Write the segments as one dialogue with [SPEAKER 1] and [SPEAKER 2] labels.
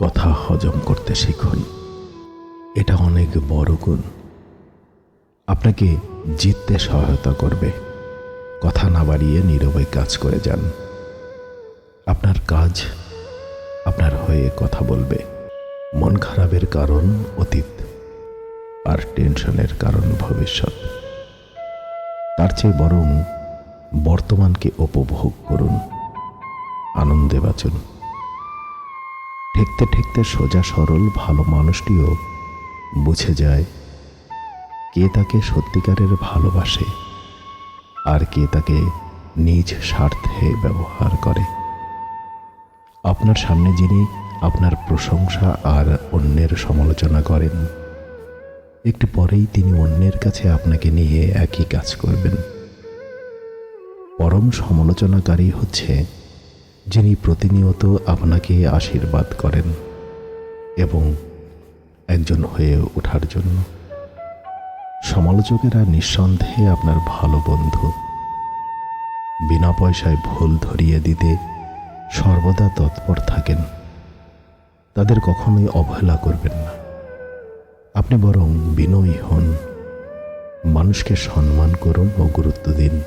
[SPEAKER 1] কথা হজম করতে শিখুন। এটা অনেক বড় গুণ। আপনাকে জিততে সহায়তা করবে। কথা না বাড়িয়ে নীরবে কাজ করে যান। আপনার কাজ আপনার হয়ে কথা বলবে। মন খারাপের কারণ অতীত আর টেনশনের কারণ ভবিষ্যৎ। তার চেয়ে বরং বর্তমানকে উপভোগ করুন। আনন্দে বাঁচুন। ঠেকতে ঠেকতে সোজা সরল ভালো মানুষটিও বুঝে যায় কে তাকে সত্যিকারের ভালোবাসে আর কে তাকে নিজ স্বার্থে ব্যবহার করে। আপনার সামনে যিনি আপনার প্রশংসা আর অন্যের সমালোচনা করেন, একটু পরেই তিনি অন্যের কাছে আপনাকে নিয়ে একই কাজ করবেন। পরম সমালোচনাকারী হচ্ছে যিনি প্রতিনিয়ত আপনাকে আশীর্বাদ করেন এবং একজন হয়ে ওঠার জন্য সমালোচকেরা নিঃসন্দেহে আপনার ভালো বন্ধু। বিনা পয়সায় ভুল ধরিয়ে দিতে সর্বদা তৎপর থাকেন। তাদের কখনোই অবহেলা করবেন না। আপনি বরং বিনয়ী হন, মানুষকে সম্মান করুন ও গুরুত্ব দিন।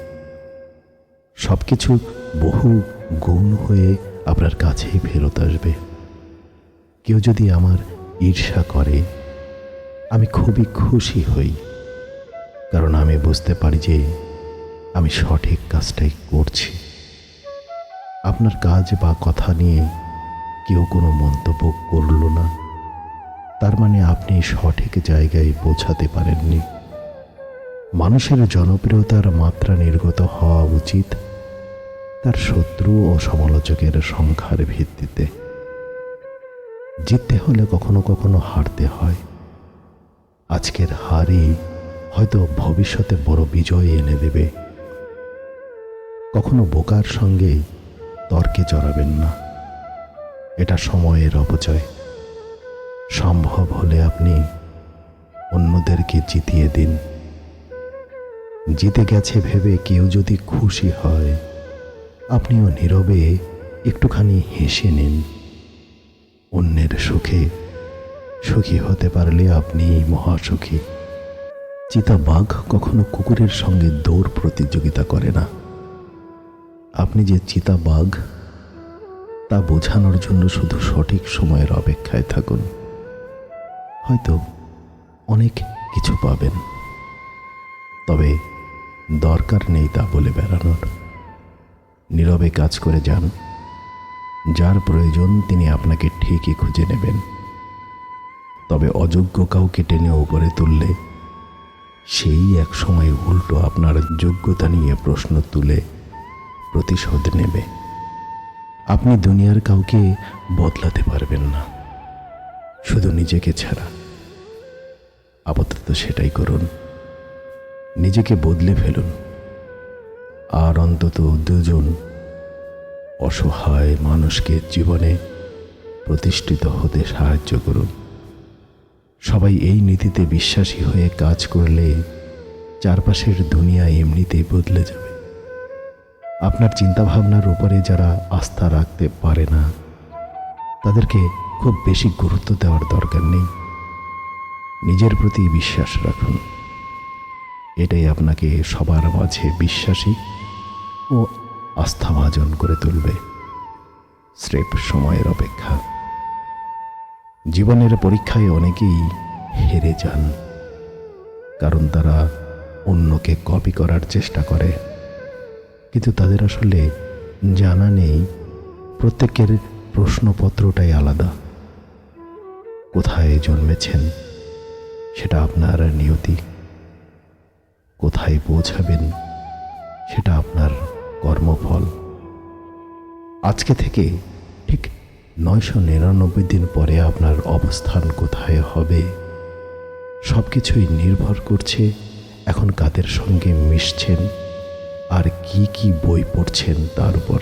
[SPEAKER 1] সব কিছু বহু গুণ হয়ে আপনার কাছেই ফেরত আসবে। কেউ যদি আমার ঈর্ষা করে, আমি খুবই খুশি হই, কারণ আমি বুঝতে পারি যে আমি সঠিক কাজটাই করছি। আপনার কাজ বা কথা নিয়ে কেউ কোনো মন্তব্য করল না। তার মানে আপনি সঠিক জায়গায় পৌঁছাতে পারেননি। মানুষের জনপ্রিয়তার মাত্রা নির্গত হওয়া উচিত তার শত্রু ও সমালোচকের সংখ্যার ভিত্তিতে। জিততে হলে কখনো কখনো হারতে হয়। আজকের হারই হয়তো ভবিষ্যতে বড় বিজয় এনে দেবে। কখনো বোকার সঙ্গে তর্কে জড়াবেন না। এটা সময়ের অপচয়। সম্ভব হলে আপনি অন্যদেরকে জিতিয়ে দিন। জিতে গেছে ভেবে কেউ যদি খুশি হয় আপনিও নীরবে একটুখানি হেসে নিন। অন্যের সুখে সুখী হতে পারলে আপনি মহাসুখী। চিতা বাঘ কখনো কুকুরের সঙ্গে দৌড় প্রতিযোগিতা করে না। আপনি যে চিতা বাঘ তা বোঝানোর জন্য শুধু সঠিক সময়ের অপেক্ষায় থাকুন। হয়তো অনেক কিছু পাবেন। তবে দরকার নেই তা বলে বেড়ানোর। নীরবে কাজ করে যান। যার প্রয়োজন তিনি আপনাকে ঠিকই খুঁজে নেবেন। তবে অযোগ্য কাউকে টেনে উপরে তুললে সেই এক সময় উল্টো আপনার যোগ্যতা নিয়ে প্রশ্ন তুলে প্রতিশোধ নেবে। আপনি দুনিয়ার কাউকে বদলাতে পারবেন না। শুধু নিজেকে ছাড়া। আপাতত সেটাই করুন। নিজেকে বদলে ফেলুন। আর অন্তত দুজন অসহায় মানুষকে জীবনে প্রতিষ্ঠিত হতে সাহায্য করুন। সবাই এই নীতিতে বিশ্বাসী হয়ে কাজ করলে চারপাশের দুনিয়া এমনিতেই বদলে যাবে। আপনার চিন্তাভাবনার উপরে যারা আস্থা রাখতে পারে না, তাদেরকে খুব বেশি গুরুত্ব দেওয়ার দরকার নেই। নিজের প্রতি বিশ্বাস রাখুন। এটাই আপনাকে সবার মাঝে বিশ্বাসী ও আস্থাভাজন করে তুলবে। স্রেফ সময়ের অপেক্ষা। জীবনের পরীক্ষায় অনেকেই হেরে যান, কারণ তারা অন্যকে কপি করার চেষ্টা করে। কিন্তু তাদের আসলে জানা নেই, প্রত্যেকের প্রশ্নপত্রটাই আলাদা। কোথায় জন্মেছেন, সেটা আপনার নিয়তি। কোথায় পৌঁছাবেন, সেটা আপনার কর্মফল। আজকে থেকে ঠিক নয়শো নিরানব্বই দিন পরে আপনার অবস্থান কোথায় হবে? সব কিছুই নির্ভর করছে এখন কাদের সঙ্গে মিশছেন আর কি কি বই পড়ছেন তার উপর।